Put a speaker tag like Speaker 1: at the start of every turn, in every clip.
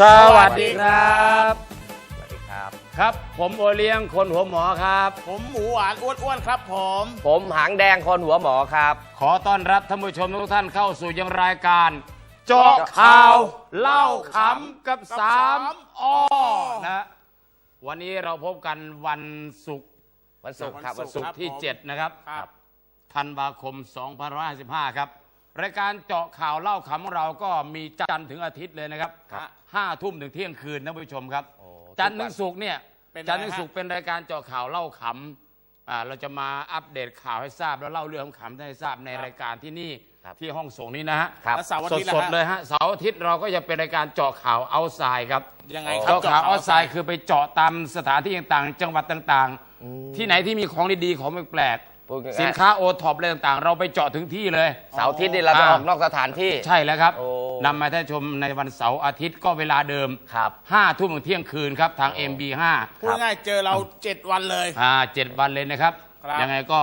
Speaker 1: สวัสดีครับ
Speaker 2: สวัสดีครับ
Speaker 1: ครับ ผมโอเลี้ยงคนหัวหมอครับ
Speaker 3: ผมหมูหวานอ้วนๆครับ ผม
Speaker 2: ผมหางแดงคนหัวหมอครับ
Speaker 1: ขอต้อนรับท่านผู้ชมทุกท่านเข้าสู่ยังรายการเจาะข่าว เล่าขำกับสามอ้อนะวันนี้เราพบกันวันศุกร์
Speaker 2: วันศุกร์ครับ
Speaker 3: วั
Speaker 2: วัน
Speaker 3: นศุ
Speaker 2: ศุก
Speaker 3: กร์
Speaker 2: ร์
Speaker 1: ที่ 7 นะครับ
Speaker 3: ครับ
Speaker 1: ธันวาคม 2555 ครับ รายการเจาะข่าวเล่าขำของเราก็มีจันทร์ถึงอาทิตย์เลยนะครับ
Speaker 3: ครับ
Speaker 1: ห้าทุ่มถึงเที่ยงคืนท่านผู้ชมครับ
Speaker 2: โอ้
Speaker 1: จันทร์ถึงศุกร์เนี่ย
Speaker 3: เป็น
Speaker 1: จันทร์
Speaker 3: ไง
Speaker 1: ถึง
Speaker 3: ฮะ
Speaker 1: ศุกร์เป็นรายการเจาะข่าวเล่าขำอ่าเราจะมาอัปเดตข่าวให้ทราบ แล้วเล่าเรื่องขำให้ทราบในรายการที่นี่ที่ห้องส่งนี้นะฮะ
Speaker 2: ครับ
Speaker 3: แล้วเสาร์อา
Speaker 1: ส
Speaker 3: ทิ
Speaker 1: ด
Speaker 3: ตย์
Speaker 1: ส
Speaker 3: ละ
Speaker 1: ด
Speaker 3: ฮะ
Speaker 1: ๆเลยฮะเสาร์อาทิตย์เราก็จะเป็นรายการเจาะข่าวเอาทรายครับ
Speaker 3: ยังไงครับ
Speaker 1: เจาะข่าวเอาทรายคือไปเจาะตามสถานที่ต่างๆ จังหวัดต่างๆ ที่ไหนที่มีของดีๆ ของแปลก
Speaker 2: พูดง่ายๆ
Speaker 1: ๆสินค้าโอท็อปอะไรต่างๆ เราไปเจาะถึงที่เลย
Speaker 2: เสาร์อาทิตย์นี่เราจะ
Speaker 1: อ่า
Speaker 2: ออกนอกสถานที่
Speaker 1: ใช่แล้วครับ
Speaker 2: โอ้
Speaker 1: นำมาท่านชมในวันเสาร์อาทิตย์ก็เวลาเดิม
Speaker 2: ครับ
Speaker 1: ห้าทุ่มถึงเที่ยงคืนครับทาง MB5
Speaker 3: พูดง่ายๆเจอเราเจ็ดวันเลย
Speaker 1: อ่าเจ็ดวันเลยนะครับ
Speaker 3: ครับ
Speaker 1: ยังไงก็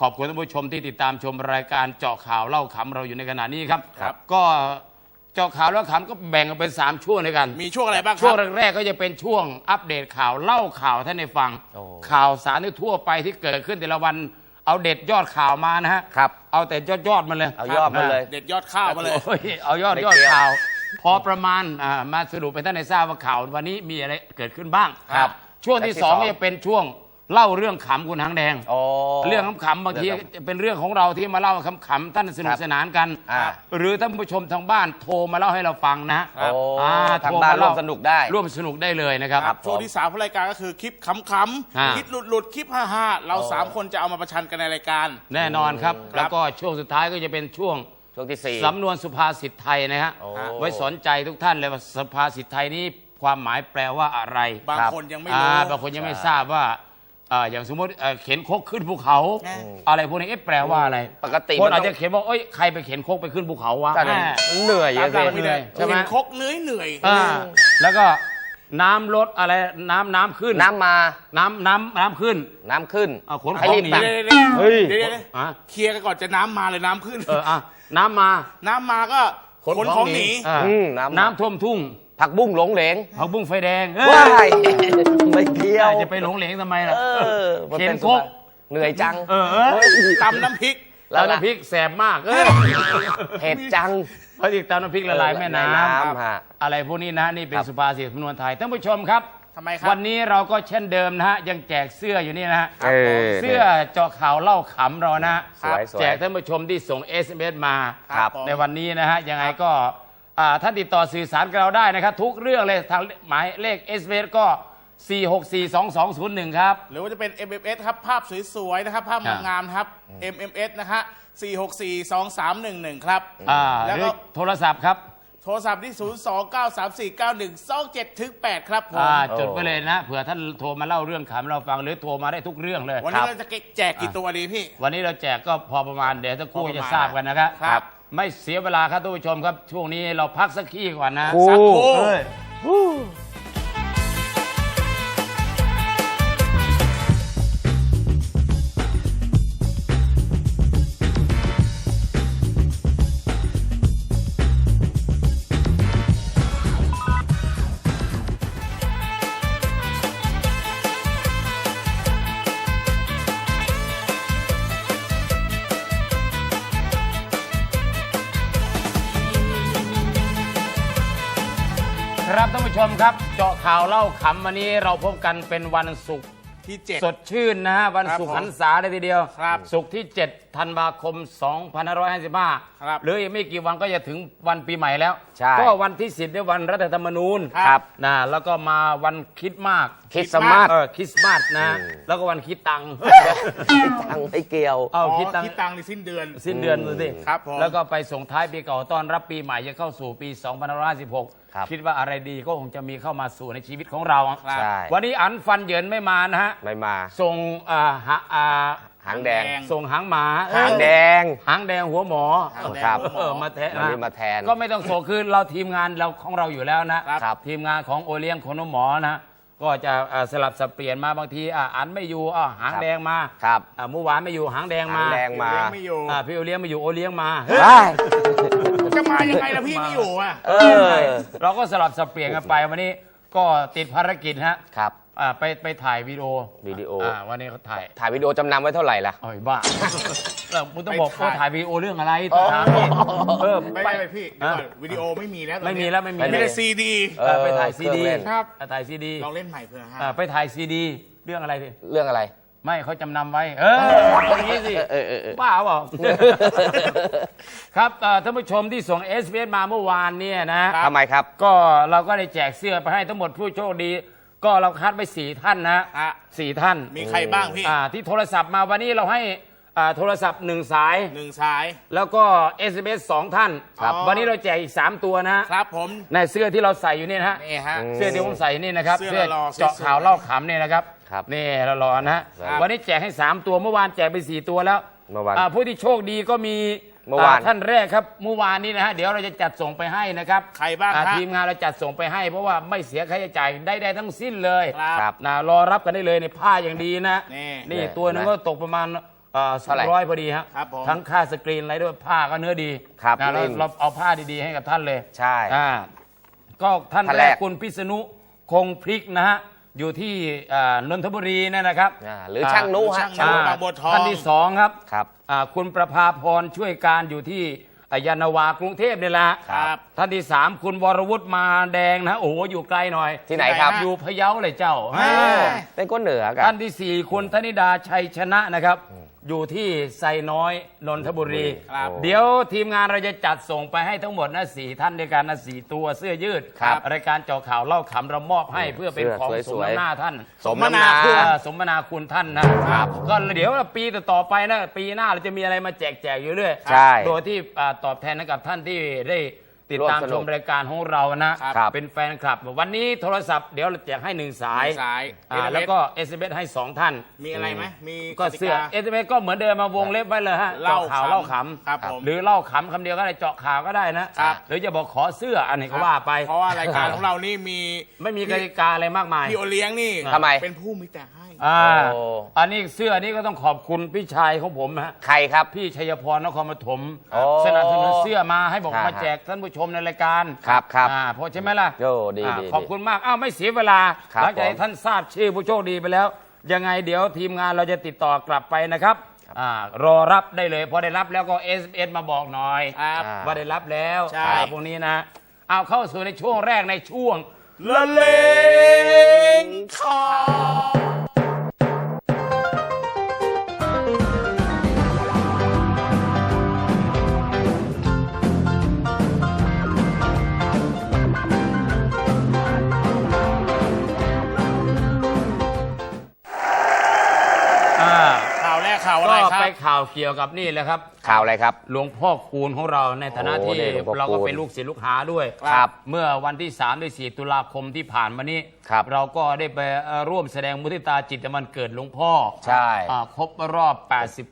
Speaker 1: ขอบคุณท่านผู้ชมที่ติดตามชมรายการเจาะข่าวเล่าขำเราอยู่ในขณะนี้ครับ
Speaker 3: ครับ
Speaker 1: ก็เจาะข่าวเล่าขำก็แบ่งกันเป็น 3 ช่วงด้วยกัน
Speaker 3: มีช่วงอะไรบ้างค
Speaker 1: ช่ว
Speaker 3: รั
Speaker 1: ง
Speaker 3: บ
Speaker 1: แรกๆก็จะเป็นช่วงอัปเดตข่าวเล่าข่าวให้ท่านได้ฟัง
Speaker 2: โอ้
Speaker 1: ข่าวสารที่ทั่วไปที่เกิดขึ้นแต่ละวัน เอาเด็ดยอดข่าวมานะฮะ
Speaker 2: ครับ
Speaker 1: เอาแต่ยอดยอดๆมาเลย
Speaker 2: เอายอดมาเลย
Speaker 3: เด็ดยอดข้าวมาเลย
Speaker 1: โอ้ยเอายอด
Speaker 2: ไม่
Speaker 1: ยอด
Speaker 2: เกี่ยว
Speaker 1: ข่าว พอประมาณอ่ามาสรุปให้ท่านได้ทราบว่าข่าววันนี้มีอะไรเกิดขึ้นบ้าง
Speaker 2: ครับ
Speaker 1: ช่วงที่
Speaker 2: และที่
Speaker 1: สอง
Speaker 2: สอง
Speaker 1: ก็จะเป็นช่วง เล่าเรื่องขำคุณหางแดง
Speaker 2: โอ้
Speaker 1: เรื่องขำๆบางที
Speaker 2: เรื่องข
Speaker 1: เป็นเรื่องของเราที่มาเล่าขำๆท่านสนุ
Speaker 2: ค
Speaker 1: ก
Speaker 2: รับ
Speaker 1: สนานกัน
Speaker 2: อ่า
Speaker 1: หรือท่านผู้ชมทางบ้านโทรมาเล่าให้เราฟังนะ
Speaker 2: โอ้
Speaker 1: อ่
Speaker 2: ทาง
Speaker 1: โท
Speaker 2: บ้าน
Speaker 1: ม
Speaker 2: ร่ว
Speaker 1: เล่
Speaker 2: มสนุกได้
Speaker 1: ร่วมสนุกได้เลยนะครับ
Speaker 2: ครับ
Speaker 3: ช่วงที่สามของรายการก็คือคลิปข
Speaker 1: อ่าำ
Speaker 3: ๆคลิปหลุดๆคลิปฮ่าๆเราสามคนจะเอามาประชันกันในรายการ
Speaker 1: แน่นอนครับ
Speaker 3: ครับ
Speaker 1: แล้วก็ช่วงสุดท้ายก็จะเป็นช่วง
Speaker 2: ช่วงที่สี่
Speaker 1: สำนวนสุภาษิตไทยนะฮะ
Speaker 2: โอ้
Speaker 1: ไว้สอนใจทุกท่านเลยว่าสุภาษิตไทยนี้ความหมายแปลว่าอะไร
Speaker 3: บาง
Speaker 2: ครับ
Speaker 3: คนยังไม่
Speaker 1: อ่า
Speaker 3: รู้
Speaker 1: บางคนยังไม่ทราบว่า อ่าอย่างสมมติเอ่อเข็นคกขึ้นภูเขา
Speaker 3: อืม
Speaker 1: อะไรพวกนี้เอ๊ะแปลว่าอะไร
Speaker 2: ปกติ
Speaker 1: คน
Speaker 2: มัน
Speaker 1: อาจ
Speaker 2: ต้
Speaker 1: จะ
Speaker 2: อง
Speaker 1: เขียนว่าเอ้ยใครไปเข็นคกไปขึ้นภูเขาวะ
Speaker 2: แต่
Speaker 1: แม่
Speaker 2: เหนื่อย
Speaker 3: ตา
Speaker 2: อะ
Speaker 3: มหลั
Speaker 2: สิ
Speaker 3: กไปเลย
Speaker 1: ใช่ไหม
Speaker 3: เห็นครกเหนื่อยเหนื่อยๆ
Speaker 1: อ่าแล้วก็น้ำลดอะไรน้ำน้ำขึ้น
Speaker 2: น้ำมา
Speaker 1: น้ำน้ำน้ำขึ้น
Speaker 2: น้ำขึ้น
Speaker 1: เอาขน
Speaker 2: ให้
Speaker 1: ของ
Speaker 2: รีบ
Speaker 1: หนี
Speaker 2: ตัก
Speaker 3: เดี๋ยวเดี๋ยว
Speaker 2: เฮ้ย
Speaker 3: เดี๋ยวเดี๋ยวเดี๋ยว
Speaker 1: อะ
Speaker 3: เคลียร์กันก่อนจะน้ำมาเลยน้ำขึ้น
Speaker 1: เอออะน้ำมา
Speaker 3: น้ำมาก็ขนของหนี
Speaker 1: อ่า
Speaker 2: อืมน้ำ
Speaker 1: น้ำท่วมทุ่ง
Speaker 2: ผักบุ้งหลงเหลง
Speaker 1: ผักบุ้งไฟแดงเอ้
Speaker 2: ว้ายไม่เกี่ยว
Speaker 1: จะไปหลงเหลงทำไมล่ะ
Speaker 2: เออมัน
Speaker 1: เข็
Speaker 2: ป็
Speaker 1: น
Speaker 2: สุ
Speaker 1: ค
Speaker 2: ภากเหนื่อยจัง
Speaker 1: เออเออ
Speaker 2: เฮ้ย
Speaker 3: ตำน้ำพริก
Speaker 2: แล้ว
Speaker 1: แล้ว
Speaker 2: ล่ะ
Speaker 1: น้ำพริกแสบมากเออ
Speaker 2: เผ็ดจัง
Speaker 1: เขาอีกตามน้ำพริกละลายแม่น้
Speaker 2: ละลายน้ำฮะำ
Speaker 1: อะไรพวกนี้นะนี่เป็น
Speaker 2: ครับ
Speaker 1: สุภาษิตคำนวณไทยท่านผู้ชมครับ
Speaker 3: ทำไมครับ
Speaker 1: วันนี้เราก็เช่นเดิมนะฮะยังแจกเสื้ออยู่นี่นะฮะ
Speaker 2: เออ
Speaker 1: เสื้อเจาะข่าวเล่าขำเรานะ
Speaker 2: สวยสวย
Speaker 1: แจกท่านผู้ชมที่ส่ง SMS มา
Speaker 2: ครับ
Speaker 3: ผม
Speaker 1: ในวันนี้นะฮะยังไงก็อ่า ท่านติดต่อสื่อสารกับเราได้นะครับ ทุกเรื่องเลยทางหมายเลข SMS ก็ 4642201 ครับ
Speaker 3: หรือว่าจะเป็น MMS ครับ ภาพสวยๆนะครับ ภาพ
Speaker 1: ครับ
Speaker 3: งามๆครับ MMS นะฮะ4642311 ครับ
Speaker 1: อ่า
Speaker 3: แล้ว
Speaker 1: หรื
Speaker 3: ก็
Speaker 1: อโทรศัพท์ครับ
Speaker 3: โทรศัพท์ที่ 029349127ถึง8ครับผม
Speaker 1: อ่าจดไว้เลยนะเผื่อท่านโทรมาเล่าเรื่องขำเราฟังหรือโทรมาได้ทุกเรื่องเลย
Speaker 3: วันนี้เราจะแจกกี่ตัวดีพี่
Speaker 1: วันนี้เราแจกก็พอประมาณเดี๋ยวสักครู่
Speaker 3: พอประมาณ
Speaker 1: จะทราบกันนะครับ
Speaker 3: ครับ
Speaker 1: ไม่เสียเวลาครับท่านผู้ชมครับ ช่วงนี้เราพักสักขี้ก่อนนะ
Speaker 2: ครู
Speaker 3: สักครู่
Speaker 1: เอ้ย ครับท่านผู้ชมครับ เจาะข่าวเล่าขำวันนี้เราพบกันเป็นวันศุกร์
Speaker 3: ที่เจ็ด
Speaker 1: สดชื่นนะฮะวัน
Speaker 3: ครับ
Speaker 1: ศุกร์
Speaker 3: ผม
Speaker 1: หันษาเลยทีเดียว
Speaker 3: ครับ
Speaker 1: ศุกร์ที่ 7 ธันวาคม 2555
Speaker 3: ครับ
Speaker 1: หรืออีกไม่กี่วันก็จะถึงวันปีใหม่แล้ว
Speaker 2: ใช่
Speaker 1: ก็วันที่ 10ด้วยวันรัฐธรรมนูญ
Speaker 3: ครับ
Speaker 1: นะแล้วก็มาวันคริดมาก
Speaker 2: คริสต์มาส
Speaker 1: เออคริสต์มาสนะ แล้วก็วันคิดตังค์
Speaker 2: ตังไม่เกี่ยว
Speaker 1: เอา
Speaker 3: อ๋อ
Speaker 1: คิดตังค์
Speaker 3: คิดตังค์ในสิ้นเดือน
Speaker 1: สิ้นเดือนดูสิ
Speaker 3: ครับผม
Speaker 1: แล้วก็ไปส่งท้ายปีเก่าต้อนรับปีใหม่จะเข้าสู่ปี 2556
Speaker 2: ครับ
Speaker 1: คิดว่าอะไรดีก็คงจะมีเข้ามาสู่ในชีวิตของเรา
Speaker 3: ครับ
Speaker 2: ใช่
Speaker 1: วันนี้อันฟันเหยินไม่มานะฮะ
Speaker 2: ไม่มา
Speaker 1: ส่งอ่าหาอ่า
Speaker 2: หางแดง
Speaker 3: หางแดง
Speaker 1: ส่งหางหมา
Speaker 2: หางแดง
Speaker 1: หางแดงหัวหมอ
Speaker 3: หางแดง
Speaker 2: ครับ
Speaker 3: หัวหม
Speaker 1: เอ
Speaker 3: อ
Speaker 1: อมาแทน
Speaker 2: วันนี้มาแทน
Speaker 1: ก็ไม่ต้องส่งคือเราทีมงานเราของเราอยู่แล้วนะครับ
Speaker 2: ครับ
Speaker 1: ทีมงานของโอเลี้ยงคนหัวหมอนะ ก็จะอ่าสลับสับเปลี่ยนมาบางทีอ่าอันไม่อยู่อ่าหาง
Speaker 2: ครับ
Speaker 1: แดงมา
Speaker 2: ครับ
Speaker 1: อ่าเมื่อวานไม่อยู่หางแดง
Speaker 2: หาง
Speaker 1: มา
Speaker 2: แดงมา
Speaker 3: เลี้ยงไม่อยู่
Speaker 1: อ่าพี่โอเลี้ยงไม่อยู่โอเลี้ยงมา
Speaker 2: เฮ้ย
Speaker 3: จะมายังไงล่ะพี่ไม่อยู่อะ
Speaker 2: เออ
Speaker 1: เราก็สลับสับเปลี่ยนกันไปวันนี้ก็ติดภารกิจฮะ
Speaker 2: ครับ
Speaker 1: อ่าไปไปถ่ายวิดีโอ
Speaker 2: วิดีโอ
Speaker 1: อ่าวันนี้เขาถ่าย
Speaker 2: ถ่ายวิดีโอจำนำไว้เท่าไหร่ล่ะ
Speaker 1: โอ้ยบ้าเออมึงต้องบอก
Speaker 3: ไป
Speaker 1: ว่า
Speaker 3: ถ่าย
Speaker 1: ถ่ายวิดีโอเรื่องอะไรต้องถามพี่เออ
Speaker 3: ไม่
Speaker 1: ไป
Speaker 3: ไม่ไม่พี่เดี๋ยวก่อนวิดีโอไม่มีแล้วตอน
Speaker 1: ไม่
Speaker 3: นี้
Speaker 1: มีแล้วไม่มี
Speaker 2: ไม่
Speaker 3: มี
Speaker 2: มี
Speaker 3: แต่ซีดี
Speaker 1: เออไปถ่าย
Speaker 2: เออ
Speaker 1: ซีดี
Speaker 2: เครื่องเล่น
Speaker 3: ครับ
Speaker 1: ถ่ายซีดี
Speaker 3: ลองเล่นใหม่เพื่อฮะ
Speaker 1: ไปถ่ายซีดี เรื่องอะไรดิ
Speaker 2: เรื่องอะไร
Speaker 1: ไม่เขาจำนำไว้ เอออย่างนี้สิ
Speaker 2: เออเออเออ
Speaker 1: บ้าเปล่าครับเอ่อท่านผู้ชมที่ส่ง s อ s มาเมื่อวานเนี่ยนะ
Speaker 2: ทำไมครับ
Speaker 1: ก็เราก็ได้แจกเสื้อไปให้ทั้งหมดผู้โชคดี ก็เราคัดไปสี่ท่านนะ
Speaker 3: ฮะ
Speaker 1: สี่ท่าน
Speaker 3: มีใครบ้างพี่
Speaker 1: อ่าที่โทรศัพท์มาวันนี้เราให้อ่าโทรศัพท์หนึ่งสาย
Speaker 3: หนึ่งสาย
Speaker 1: แล้วก็ SMS สองท่าน
Speaker 3: ครับ
Speaker 1: วันนี้เราแจกอีก3ตัวนะครับ
Speaker 3: ผม
Speaker 1: ในเสื้อที่เราใส่อยู่เนี่ยนะฮะ
Speaker 3: นี่ฮะ
Speaker 2: อืม
Speaker 1: เสื้อที่ผมใส่นี่นะครับ
Speaker 3: เสื้อหล่อๆ
Speaker 1: เจาะข่าวเล่าขำเนี่ยนะครับ
Speaker 2: ครับ
Speaker 1: นี่เรารอนะฮะ
Speaker 3: ครับ
Speaker 1: วันนี้แจกให้ 3 ตัวเมื่อวานแจกไป 4 ตัวแล้ว
Speaker 2: เมื่อวาน
Speaker 1: อ่าผู้ที่โชคดีก็มี
Speaker 2: เมื่อวาน
Speaker 1: ท่านแรกครับเมื่อวานนี้นะฮะเดี๋ยวเราจะจัดส่งไปให้นะครับ
Speaker 3: ใครบ้าง
Speaker 1: อ่
Speaker 3: ฮะ
Speaker 1: ทีมงานเราจัดส่งไปให้ เพราะว่าไม่เสียค่าใช้จ่ายได้ได้ทั้งสิ้นเลย
Speaker 3: ครับ
Speaker 2: ครับ
Speaker 1: นะรอรับกันได้เลยในผ้าอย่างดีนะ
Speaker 3: นี่
Speaker 1: นี่
Speaker 2: นี่
Speaker 1: ตัวหนึงก็ตกประมาณสอ
Speaker 2: เท่างไหร่
Speaker 1: ร้อยพอดีฮะ
Speaker 3: ครับผม
Speaker 1: ทั้งค่าสกรีนอะไรด้วยผ้าก็เนื้อดี
Speaker 2: ครับ
Speaker 1: นะเรา
Speaker 2: นิ่ม
Speaker 1: เราเอาผ้าดีๆให้กับท่านเลย
Speaker 2: ใช่
Speaker 1: อ่าก็ท่าน
Speaker 2: ท่าน
Speaker 1: แร
Speaker 2: แร
Speaker 1: ก
Speaker 2: ก
Speaker 1: คุณพิษณุคงพริกนะฮะ อยู่ที่อ่านนทบุรีเนยนะครับ
Speaker 2: อ่าหรือช่างนุฮะ
Speaker 3: ช่างนุ
Speaker 1: อ่
Speaker 3: บางบัวทอง
Speaker 1: ท่านที่สองครับ
Speaker 2: ครับ
Speaker 1: อ่าคุณประภาพรช่วยการอยู่ที่อ่ายานนาวากรุงเทพนี่แหละ
Speaker 3: ครับ
Speaker 1: ท่านที่สามคุณวรวุฒิมาแดงนะโอ้โหอยู่ไกลหน่อย
Speaker 2: ที่ไหนครับ
Speaker 1: อยู่พะเยาเลยเจ้า
Speaker 3: แม่
Speaker 2: เป็นก้นเหนือกัน
Speaker 1: ท่านที่สี่คุณธนิดาชัยชนะนะครับ อยู่ที่ไซน้อยนนทบุรี
Speaker 3: ครับ
Speaker 1: เดี๋ยวทีมงานเราจะจัดส่งไปให้ทั้งหมดนะสี่ท่านด้วยกันนะสี่ตัวเสื้อยืด
Speaker 2: ครับ
Speaker 1: รายการเจาะข่าวเล่าขำเรามอบให้เพื่อเป็นของ
Speaker 2: เสื้อ
Speaker 1: ส
Speaker 2: ส
Speaker 1: ม
Speaker 2: วยๆ
Speaker 1: น้ำหน้าท่าน
Speaker 2: สมน้ำหน้า
Speaker 1: เพื่อสมนาคุณท่านนะครับก็เดี๋ยวปีต่อๆไปนะปีหน้าเราจะมีอะไรมาแจกแจกอยู่เรื่อย
Speaker 2: ใช่
Speaker 1: โดยที่อ่าตอบแทนให้กับท่านที่ได้ ติดตาม
Speaker 2: ร่วมส
Speaker 1: ช
Speaker 2: นุก
Speaker 1: มรายการของเรานะครับ
Speaker 2: ครับ
Speaker 1: เป็นแฟนคลับ วันนี้โทรศัพท์เดี๋ยวเราแจกให้หนึ่งสาย
Speaker 3: สาย
Speaker 1: อ่าแล้วก็ SMS ให้สองท่าน
Speaker 3: มีอะไรไหมมี
Speaker 1: ก็เสื้อ
Speaker 3: ติา
Speaker 1: SMS ก็เหมือนเดิมมาวงเล็บไว้เลยฮะ
Speaker 3: เล่า
Speaker 1: เจาะข่าว
Speaker 3: ขำ
Speaker 1: เล่าข
Speaker 3: ครับผมำ
Speaker 1: หรือเล่าขำคำเดียวก็ได้เจาะข่าวก็ได้นะครับหรือจะบอกขอเสื้ออันนี้ก็ว่าไป
Speaker 3: เพราะว่ารายการของเรานี่มี
Speaker 1: ไม่มีกติกาอะไรมากมาย
Speaker 3: พี่โอเลี้ยงนี่
Speaker 2: ทำไม
Speaker 3: เป็นผู้มีแต่ให้
Speaker 1: อ่า
Speaker 2: โอ้
Speaker 1: อันนี้เสื้อนี้ก็ต้องขอบคุณพี่ชายของผมนะฮะ
Speaker 2: ใครครับ
Speaker 1: พี่ชัยพรนครปฐม
Speaker 2: โอ้
Speaker 1: สนับสนุนเสื้อมาให้บอก
Speaker 2: ฮะ
Speaker 1: มาแจกท่านผู้ชมในรายการ
Speaker 2: ครับครับ
Speaker 1: อ่าพอใช่ไหมล่ะ
Speaker 2: โอ้ดี
Speaker 1: อ่า
Speaker 2: ดี
Speaker 1: ขอบคุณมากอ้าวไม่เสียเวลา
Speaker 2: ครับ
Speaker 1: หลังจาก
Speaker 2: ผม
Speaker 1: ที่ท่านทราบชื่อผู้โชคดีไปแล้ว ยังไงเดี๋ยวทีมงานเราจะติดต่อกลับไปนะครับอ่ารอรับได้เลยพอได้รับแล้วก็ s อ s มาบอกหน่อย
Speaker 3: ครับ
Speaker 2: อ่า
Speaker 1: ว่าได้รับแล้ว
Speaker 3: ใช่
Speaker 1: อ่าพวกนี้นะเอาเข้าสู่ในช่วงแรกในช่วง
Speaker 3: ละเลงข่าว
Speaker 1: อ่ เกี่ยวกับนี่แหละครับ
Speaker 2: ข่าวอะไรครับ
Speaker 1: หลวงพ่อคูณของเราในฐานะ
Speaker 2: โอ้
Speaker 1: ที่
Speaker 2: นี่หลวงพ่อ
Speaker 1: เราก็
Speaker 2: คูณ
Speaker 1: เป็นลูกศิษย์ลูกหาด้วย
Speaker 2: ครับ
Speaker 1: เมื่อวันที่3ด้วย4ตุลาคมที่ผ่านมานี้
Speaker 2: ครับ
Speaker 1: เราก็ได้ไปเอ่อร่วมแสดงมุทิตาจิตมันเกิดหลวงพ่อ
Speaker 2: ใช่
Speaker 1: อ่าครบรอบ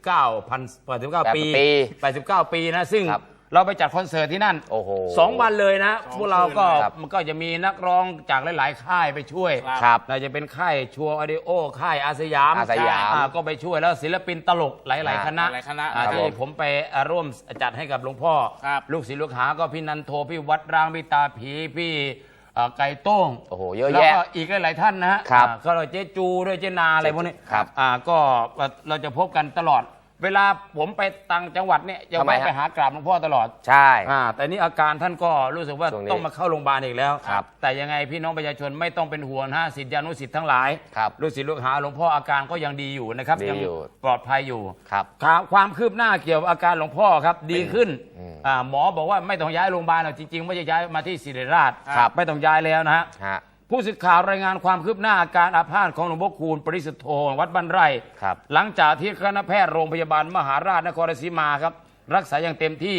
Speaker 1: 89พัน89 ปี
Speaker 2: ปี
Speaker 1: 89 ปีนะ ซึ่ง
Speaker 2: ครับ
Speaker 1: เราไปจัดคอนเสิร์ตที่นั่น
Speaker 2: โอ้โห
Speaker 1: สองวันเลยนะ
Speaker 3: สอง
Speaker 1: พวกเราก็
Speaker 3: คืน
Speaker 2: ครับ
Speaker 1: มันก็จะมีนักร้องจากหลาย ๆ ค่ายไปช่วย
Speaker 3: ครับ
Speaker 2: ครับ
Speaker 1: เราจะเป็นค่ายชัวร์ออดิโอค่ายอาสยาม
Speaker 2: อาสยาม
Speaker 1: อ่ก็ไปช่วยแล้วศิลปินตลกหลาย
Speaker 2: อ่า
Speaker 1: ๆคณะ
Speaker 3: หลายคณะ
Speaker 1: อ่า
Speaker 2: ครับ
Speaker 1: ที่
Speaker 2: ผม
Speaker 1: ผมไปอ่าร่วมจัดให้กับหลวงพ่อ
Speaker 3: ครับ
Speaker 1: ลูกศิษย์ลูกหาก็พี่นันโทพี่วัดรางพี่ตาผีพี่เอ่อไก่โต้ง
Speaker 2: โอ้โหเยอะ
Speaker 1: แล้ว
Speaker 2: แยะ
Speaker 1: ก็อีกหลาย ๆ ท่านนะฮะ
Speaker 2: ครับ
Speaker 1: อ่าก็เราเจ๊จูด้วยเจ๊นาอะไรพวกนี้
Speaker 2: ครับ
Speaker 1: อ่าก็เราจะพบกันตลอด เวลาผมไปต่างจังหวัดเนี่ยจะ
Speaker 2: ทำไม
Speaker 1: แวะ
Speaker 2: ฮะ
Speaker 1: ไปหากราบหลวงพ่อตลอด
Speaker 2: ใช่
Speaker 1: อ่าแต่นี่อาการท่านก็รู้สึกว่า
Speaker 2: ช่วงนี้
Speaker 1: ต้องมาเข้าโรงพยาบาลอีกแล้ว
Speaker 2: ครับ
Speaker 1: แต่ยังไงพี่น้องประชาชนไม่ต้องเป็นห่วงนะฮะสิทธิานุสิทธิ์ทั้งหลาย
Speaker 2: ครับ
Speaker 1: ลูกศิษย์ลูกหาหลวงพ่ออาการก็ยังดีอยู่นะครับ
Speaker 2: ดี
Speaker 1: ยั
Speaker 2: อยู่
Speaker 1: ปลอดภัยอยู่
Speaker 2: ครับ
Speaker 1: ข่าวความคืบหน้าเกี่ยวกับอาการหลวงพ่อครับดีขึ้น
Speaker 2: อืม
Speaker 1: อ่าหมอบอกว่าไม่ต้องย้ายโรงพยาบาลหรอกจริงๆ ไม่จะย้ายมาที่ศิริราช
Speaker 2: ครับ
Speaker 1: ไม่ต้องย้ายแล้วนะฮะ
Speaker 2: ฮะ
Speaker 1: ผู้สื่อข่าวรายงานความคืบหน้าอาการอาภาษของหลวงพ่อคูณปริสุทธโธวัดบ้านไร่
Speaker 2: ครับ
Speaker 1: หลังจากที่คณะแพทย์โรงพยาบาลมหาราชนครราชสีมาครับ รักษาอย่างเต็มที่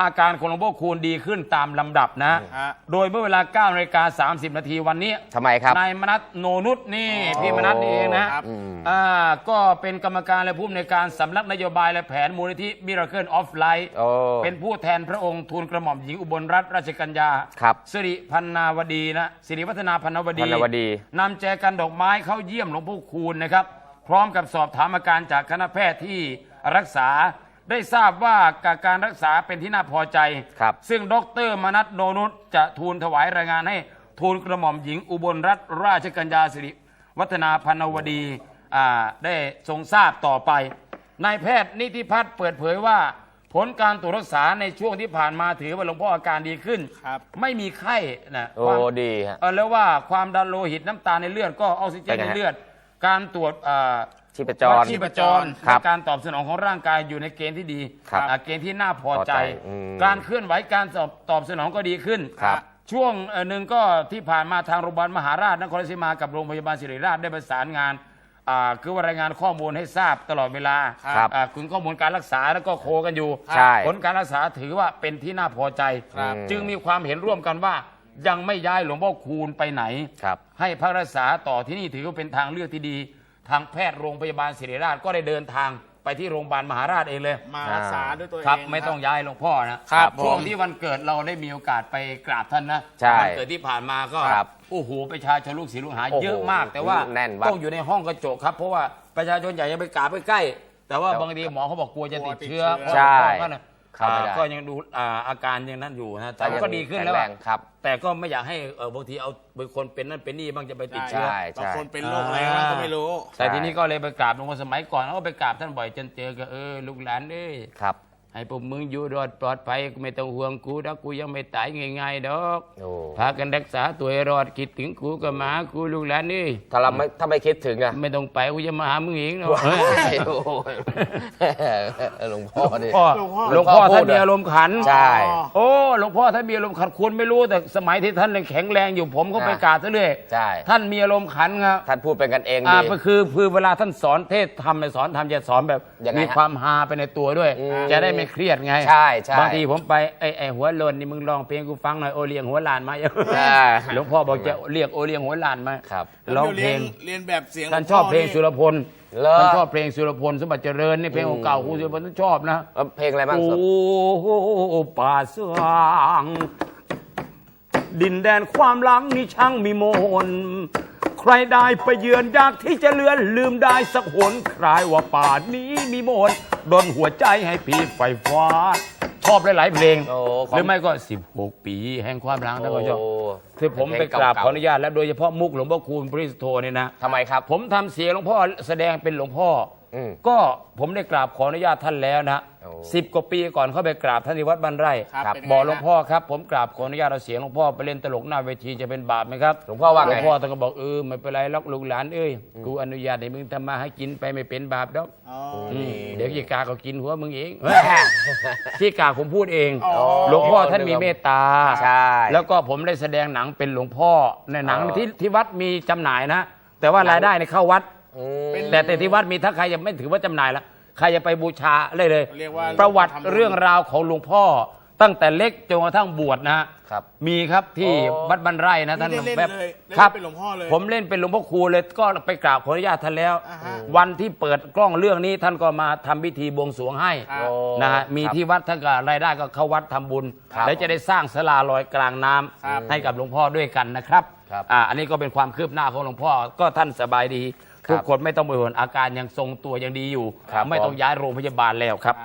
Speaker 1: อาการของหลวงพ่อคูณดีขึ้นตามลำดับนะ
Speaker 3: ฮะ
Speaker 1: โดยเมื่อเวลา9นาฬิกา30 นาทีวันนี้
Speaker 2: ทำไมครับ
Speaker 1: นายมนัทโนนุษนี่ พี่มนัทนี่เองนะ ครับ
Speaker 2: อืม
Speaker 1: อ่าก็เป็นกรรมการและผู้อำนวยการสำนักนโยบายและแผนมูลนิธิ Miracle of Light
Speaker 2: โอ้
Speaker 1: เป็นผู้แทนพระองค์ทูลกระหม่อมหญิงอุบลรัตนราชกัญญา
Speaker 2: ครับ
Speaker 1: สิริพันนาวดีนะสิริวัฒนาพันนาวดี
Speaker 2: พันนาวดี
Speaker 1: นำแจกันดอกไม้เข้าเยี่ยมหลวงพ่อคูณนะครับ พร้อมกับสอบถามอาการจากคณะแพทย์ที่รักษา ได้ทราบว่าการรักษาเป็นที่น่าพอใจ
Speaker 2: ครับ
Speaker 1: ซึ่งดรมนัทโนนุชจะทูลถวายรายงานให้ทูลกระหม่อมหญิงอุบลรัตนราชกัญญาสิริวัฒนาพันนวดีอ่าได้ทรงทราบต่อไป นายแพทย์นิติพัฒน์เปิดเผยว่า ผลการตรวจรักษาในช่วงที่ผ่านมาถือว่าหลวงพ่ออาการดีขึ้น
Speaker 3: ครับ
Speaker 1: ไม่มีไข้นะ
Speaker 2: โอ้
Speaker 1: ความ
Speaker 2: ดีฮะ
Speaker 1: เออแล้วว่าความดันโลหิตน้ำตาลในเลือดก็ออกซิเจน
Speaker 2: เป็นไง
Speaker 1: ใน
Speaker 2: ฮะ
Speaker 1: เลือด การตรวจอ่า
Speaker 2: ชีพจร
Speaker 1: วัดชีพจร
Speaker 2: ครับ
Speaker 1: และการตอบสนองของร่างกายอยู่ในเกณฑ์ที่ดี
Speaker 2: ครับ
Speaker 1: อ่าเกณฑ์ที่น่าพอใจ
Speaker 2: พอใจอืม
Speaker 1: การเคลื่อนไหวการตอบตอบสนองก็ดีขึ้น
Speaker 2: ครับ
Speaker 1: ช่วงเอ่อหนึ่งก็ที่ผ่านมาทางโรงพยาบาลมหาราชนครราชสีมากับโรงพยาบาลศิริราชได้ประสานงานอ่าคือว่ารายงานข้อมูลให้ทราบตลอดเวลา
Speaker 2: ครับ
Speaker 1: อ่าถึงข้อมูลการรักษาแล้วก็โคกันอยู่
Speaker 2: ใช่
Speaker 1: ผลการรักษาถือว่าเป็นที่น่าพอใจ
Speaker 3: ครับ
Speaker 1: จึงมีความเห็นร่วมกันว่ายังไม่ย้ายหลวงพ่อคูณไปไหน
Speaker 2: ครับ
Speaker 1: ให้พักรักษาต่อที่นี่ถือว่าเป็นทางเลือกที่ดี ทางแพทย์โรงพยาบาลศิริราชก็ได้เดินทางไปที่โรงพยาบาลมหาราชเองเลย
Speaker 3: มารักษาด้วยตัวเอง
Speaker 1: ครับ
Speaker 3: นะ
Speaker 1: ไม่ต้องย้ายหลวงพ่อนะครับ
Speaker 3: ผม
Speaker 1: ช่วงที่วันเกิดเราได้มีโอกาสไปกราบท่านนะ
Speaker 2: ใช่
Speaker 1: วัเกิดที่ผ่านมาก็
Speaker 2: ครับ
Speaker 1: โอ้โหประชาชนลูกศิษย์ลูกหา
Speaker 2: โอ้โห
Speaker 1: เยอะมาก แต่ว่า
Speaker 2: แน่นวัด
Speaker 1: ต้องอยู่ในห้องกระจกครับ เพราะว่าประชาชนอยากจะไปกราบไปใกล้ แต่ว่า
Speaker 2: แต่
Speaker 1: บางทีหมอเขาบอกกลัวจะติดเชื้อ
Speaker 3: กลัวติดเชื้อ
Speaker 2: ใช่
Speaker 1: เพราะว่าหลวงพ่อก็นะ
Speaker 2: เข้าไม่ได้
Speaker 1: อ่าก็ยังดูอ่าอาการยังนั้นอยู่นะแต่ว่าก็ดีขึ้น
Speaker 2: ข็ง
Speaker 1: แล้ว
Speaker 2: ร
Speaker 1: อะ
Speaker 2: งครับ
Speaker 1: แต่ก็ไม่อยากให้เออบางทีเอาเป็นคนเป็นนั่นเป็นนี่บ้างจะไปติดเชื้อ
Speaker 2: ใช่
Speaker 3: บางคนเป็นโรคอะไรบ้างก็ไม่รู้
Speaker 1: แต่ทีนี้ก็เลยไปกราบหลวงพ่อสมัยก่อนเขาก็ไปกราบท่านบ่อยจนเจอก็เออลูกหลานเอ้ย
Speaker 2: ครับ
Speaker 1: ให้พวกมึงอยู่รอดปลอดภัยไม่ต้องห่วงกูนะกูยังไม่ตายง่ายๆดอก
Speaker 2: โอ้
Speaker 1: พากันรักษาตัวให้รอดคิดถึงกูก็มาหากูลูกหลานนี่
Speaker 2: ถ้าเราไม่ถ้าไม่คิดถึงอะ
Speaker 1: ไม่ต้องไปกูจะมาหามึงเองเนาะ
Speaker 2: โอ้ยโอ้ยหลวงพ่อดิ
Speaker 1: พ่อ
Speaker 3: หลวงพ่อ
Speaker 1: หลวงพ่อ
Speaker 2: หลวงพ่อ
Speaker 1: ท่าน
Speaker 2: พูด
Speaker 1: มี
Speaker 2: อะ
Speaker 1: อารมณ์ขัน
Speaker 2: ใช่
Speaker 1: โอ้หลวงพ่อท่านมีอารมณ์ขันคุณไม่รู้แต่สมัยที่ท่านยังแข็งแรงอยู่ผมก็ไป
Speaker 2: อ่า
Speaker 1: กราบซะเลย
Speaker 2: ใช่
Speaker 1: ท่านมีอารมณ์ขันครับ
Speaker 2: ท่านพูดเป็นกันเอง
Speaker 1: อ่า
Speaker 2: ดี
Speaker 1: ก็คือคือเวลาท่านสอนเทศทำในยสอนทำจะสอนแบบ
Speaker 2: ยังไง
Speaker 1: มี
Speaker 2: ฮะ
Speaker 1: ความฮาไปในตัวด้วย
Speaker 2: อืม
Speaker 1: จะได้ไม่เครียดไง
Speaker 2: ใช่ใช่
Speaker 1: บางทีผมไปไอ้ไอ้หัวโลนนี่มึงลองเพลงกูฟังหน่อยโอเลียงหัวลานมา
Speaker 2: อ่า
Speaker 1: หลวงพ่อบอกจะเรียกโอเลียงหัวลานมา
Speaker 2: ครับ
Speaker 1: ร้องเพลง
Speaker 3: เรียนแบบเสียง
Speaker 1: ท่านชอบเพลงสุรพล
Speaker 2: เหรอ
Speaker 1: ท่านชอบเพลงสุรพลสมบัติเจริญนี่เพลงเก่าๆครูสุรพลท่านชอบนะ
Speaker 2: แล้วเพลงอะไรบ้าง
Speaker 1: โอ้
Speaker 2: สด
Speaker 1: โหป่าสว่างดินแดนความหลังนี่ช่างมีมนต์ใครได้ไปเยือนอยากที่จะเลือนลืมได้สักหนคลายว่าป่านี้มีมนต์ ดนหัวใจให้พี่ไฟฟ้า ชอบหลายๆเพลง
Speaker 2: โอ้
Speaker 1: หรือไม่ก็ 16 ปีแห่งความหลังท่านก็ชอบ
Speaker 2: โอ้
Speaker 1: คือผมไปกราบขออนุญาตแล้วโดยเฉพาะมุกหลวงพ่อคูณปริสุทโธเนี่ยนะ
Speaker 2: ทำไมครับ
Speaker 1: ผมทำเสียงหลวงพ่อแสดงเป็นหลวงพ่อ อ
Speaker 2: ม
Speaker 1: ก็ผมได้กราบขออนุญาตท่านแล้วนะ
Speaker 2: โอ้
Speaker 1: สิบกว่าปีก่อนเข้าไปกราบท่านที่วัดบ้านไร่
Speaker 3: ครับเป็นไง
Speaker 1: บอกหลวง
Speaker 3: ฮะ
Speaker 1: พ่อครับผมกราบขออนุญาตเอาเสียงหลวงพ่อไปเล่นตลกหน้าเวทีจะเป็นบาปไหมครับ
Speaker 2: หลวงพ่อว่า
Speaker 1: หล
Speaker 2: ไง
Speaker 1: วงพ่อท่านก็บอกเออไม่เป็นไรล็อกลูกหลานเอ้ยกูอนุญาตให้มึงทำมาให้กินไปไม่เป็นบาปดอก
Speaker 3: อ๋อ
Speaker 1: อื
Speaker 3: นี่
Speaker 1: มเดี๋ยวกีกาก็กินหัวมึงเองที่กาผมพูดเอง
Speaker 3: อ๋อ
Speaker 1: หลวงพ่อท่านมีเมตตา
Speaker 2: ใช่
Speaker 1: แล้วก็ผมได้แสดงหนังเป็นหลวงพ่อในหนัง
Speaker 2: อ๋อ
Speaker 1: ที่ที่วัดมีจำหน่ายนะ แต่ว่ารายได้เนี่ยเข้าวัด
Speaker 2: อืม
Speaker 1: แต่แต่ที่วัดมีถ้าใครยังไม่ถือว่าจำหน่ายแล้วใครจะไปบูชาเลยเลย
Speaker 3: เรียกว่า
Speaker 1: ประวัติ
Speaker 3: ทำบุญ
Speaker 1: เรื่องราวของหลวงพ่อ ตั้งแต่เล็กจนกระทั่งบวชนะ
Speaker 2: ครับ
Speaker 1: มีครับที่
Speaker 2: อ๋อ
Speaker 1: วัดบันไร่นะท่าน
Speaker 3: นี่ได้เล่น
Speaker 1: แบบ
Speaker 3: เลยได้เล่น
Speaker 1: ครับ
Speaker 3: เป็นหลวงพ่อเลย
Speaker 1: ผมเล่นเป็นหลวงพ่อครูเลยก็ไปกราบขออนุญาตท่านแล้ว
Speaker 3: อ่าฮะ
Speaker 1: วันที่เปิดกล้องเรื่องนี้ท่านก็มาทำพิธีบวงสรวงให้
Speaker 3: ครับ
Speaker 2: โอ้
Speaker 1: นะฮะมี
Speaker 2: ครับ
Speaker 1: ที่วัดท่านก็รายได้ก็เข้าวัดทำบุญ
Speaker 2: ครับ
Speaker 1: แล้วจะได้สร้างศาลาลอยกลางน้ำ
Speaker 3: ครับ
Speaker 1: ให้กับหลวงพ่อด้วยกันนะครับ
Speaker 2: ครับ
Speaker 1: อ่าอันนี้ก็เป็นความคืบหน้าของหลวงพ่อก็ท่านสบายดี
Speaker 2: ครับ
Speaker 1: ทุกคนไม่ต้องไปห่วงอาการยังทรงตัวยังดีอยู่
Speaker 2: ครับ
Speaker 1: ไม่ต้องย้ายโรงพยาบาลแล้วครับ